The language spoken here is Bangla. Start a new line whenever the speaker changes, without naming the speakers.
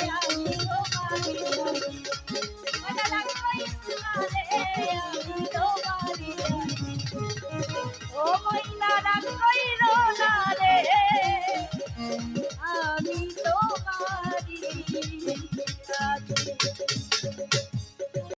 আমি তো পারি